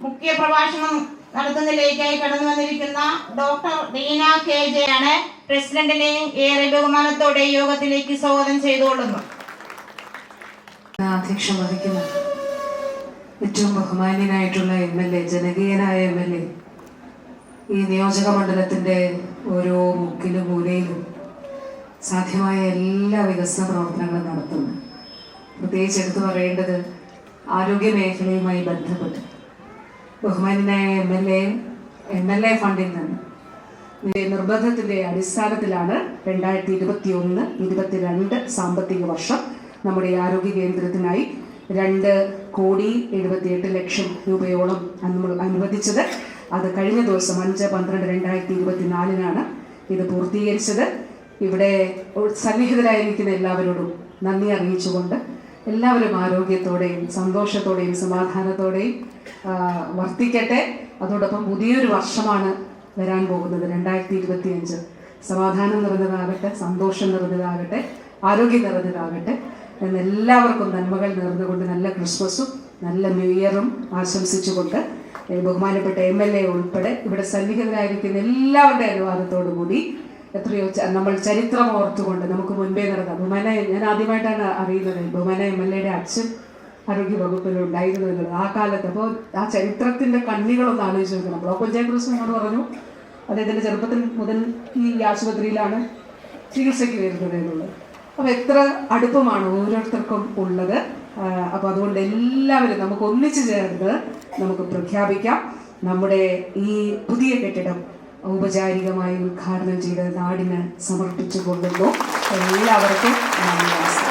മുഖ്യ പ്രഭാഷണം നടത്തുന്നതിലേക്കായി കടന്നു വന്നിരിക്കുന്ന ഡോക്ടർ ഡീന കെ ജെ ആണ് പ്രസിഡന്റിനെയും ഏറെ ബഹുമാനത്തോടെ യോഗത്തിലേക്ക് സ്വാഗതം ചെയ്തുകൊള്ളുന്നു. അധ്യക്ഷം വഹിക്കുന്ന ഏറ്റവും ബഹുമാന്യനായിട്ടുള്ള എം എൽ എ ജനകീയനായ എം എൽ എ ഈ നിയോജക മണ്ഡലത്തിന്റെ ഓരോ മുക്കിലും മൂലയിലും സാധ്യമായ എല്ലാ വികസന പ്രവർത്തനങ്ങളും നടത്തുന്നു. പ്രത്യേകിച്ച് എടുത്തു പറയേണ്ടത് ആരോഗ്യ മേഖലയുമായി ബന്ധപ്പെട്ട് ബഹുമാന്യനായ M L A M L A ഫണ്ടിൽ നിന്ന് നിർബന്ധത്തിന്റെ അടിസ്ഥാനത്തിലാണ് രണ്ടായിരത്തി ഇരുപത്തി ഒന്ന് ഇരുപത്തിരണ്ട് സാമ്പത്തിക വർഷം നമ്മുടെ ആരോഗ്യ കേന്ദ്രത്തിനായി രണ്ട് കോടി എഴുപത്തിയെട്ട് ലക്ഷം രൂപയോളം നമ്മൾ അനുവദിച്ചത്. അത് കഴിഞ്ഞ ദിവസം അഞ്ച് പന്ത്രണ്ട് രണ്ടായിരത്തി ഇരുപത്തിനാലിനാണ് ഇത് പൂർത്തീകരിച്ചത്. ഇവിടെ സന്നിഹിതരായിരിക്കുന്ന എല്ലാവരോടും നന്ദി അറിയിച്ചുകൊണ്ട് എല്ലാവരും ആരോഗ്യത്തോടെയും സന്തോഷത്തോടെയും സമാധാനത്തോടെയും വർത്തിക്കട്ടെ. അതോടൊപ്പം പുതിയൊരു വർഷമാണ് വരാൻ പോകുന്നത് രണ്ടായിരത്തി ഇരുപത്തി അഞ്ച് സമാധാനം നിറഞ്ഞതാകട്ടെ സന്തോഷം നിറഞ്ഞതാകട്ടെ ആരോഗ്യം നിറഞ്ഞതാകട്ടെ എല്ലാവർക്കും നന്മകൾ നേർന്നുകൊണ്ട് നല്ല ക്രിസ്മസും നല്ല ന്യൂ ഇയറും ആശംസിച്ചുകൊണ്ട് ബഹുമാനപ്പെട്ട എം എൽ എ ഉൾപ്പെടെ ഇവിടെ സന്നിഹിതരായിരിക്കുന്ന എല്ലാവരുടെ അനുവാദത്തോടു കൂടി എത്രയോ നമ്മൾ ചരിത്രം ഓർത്തുകൊണ്ട് നമുക്ക് മുൻപേ നടന്ന ബഹുമാന ഞാൻ ആദ്യമായിട്ടാണ് അറിയുന്നത് ബഹുമാന എം എൽ എയുടെ അച്ഛൻ ആരോഗ്യ വകുപ്പിൽ ഉണ്ടായിരുന്നു എന്നുള്ളത് ആ കാലത്ത്. അപ്പോൾ ആ ചരിത്രത്തിന്റെ കണ്ണികളൊന്ന് ആലോചിച്ച് നോക്കണം. ബ്ലോക്ക് പഞ്ചായത്ത് എന്നോട് പറഞ്ഞു അദ്ദേഹത്തിന്റെ ചെറുപ്പത്തിൽ മുതൽ ഈ ആശുപത്രിയിലാണ് ചികിത്സയ്ക്ക് വരുന്നത് എന്നുള്ളത്. അപ്പോൾ എത്ര അടുപ്പമാണ് ഓരോരുത്തർക്കും ഉള്ളത്. അപ്പോൾ അതുകൊണ്ട് എല്ലാവരും നമുക്ക് ഒന്നിച്ചു ചേർന്ന് നമുക്ക് പ്രഖ്യാപിക്കാം. നമ്മുടെ ഈ പുതിയ കെട്ടിടം ഔപചാരികമായി ഉദ്ഘാടനം ചെയ്ത് നാടിന് സമർപ്പിച്ചു കൊള്ളുന്നു എല്ലാവർക്കും നന്ദി നമസ്കാരം.